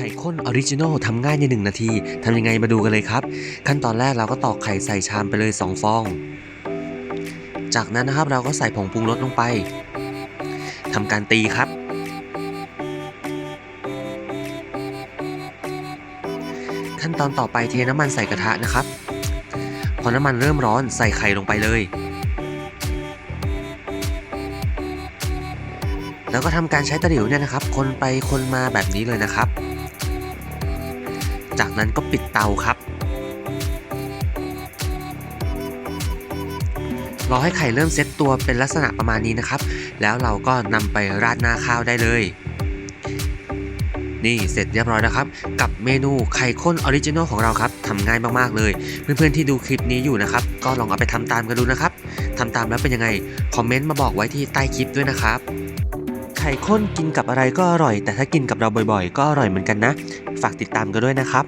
ไข่ข้นออริจินอลทำง่ายใน 1 นาที ทำยังไงมาดูกันเลยครับ ขั้นตอนแรกเราก็ตอกไข่ใส่ชามไปเลย 2 ฟอง จากนั้นนะครับเราก็ใส่ผงปรุงรสลงไป ทำการตีครับ ขั้นตอนต่อไปเทน้ำมันใส่กระทะนะครับ พอน้ำมันเริ่มร้อนใส่ไข่ลงไปเลยแล้วก็ทำการใช้ตะหลิวเนี่ยนะครับ คนไปคนมาแบบนี้เลยนะครับ จากนั้นก็ปิดเตาครับ รอให้ไข่เริ่มเซตตัวเป็นลักษณะประมาณนี้นะครับ แล้วเราก็นำไปราดหน้าข้าวได้เลย นี่เสร็จเรียบร้อยแล้วครับ กับเมนูไข่ข้นออริจินอลของเราครับทำง่ายมากๆเลย เพื่อนๆที่ดูคลิปนี้อยู่นะครับ ก็ลองเอาไปทำตามกันดูนะครับทำตามแล้วเป็นยังไง คอมเมนต์มาบอกไว้ที่ใต้คลิปด้วยนะครับ ข่ข้นกินกับอะไรก็อร่อย แต่ถ้ากินกับเราบ่อยๆ ก็อร่อยเหมือนกันนะ ฝากติดตามกันด้วยนะครับ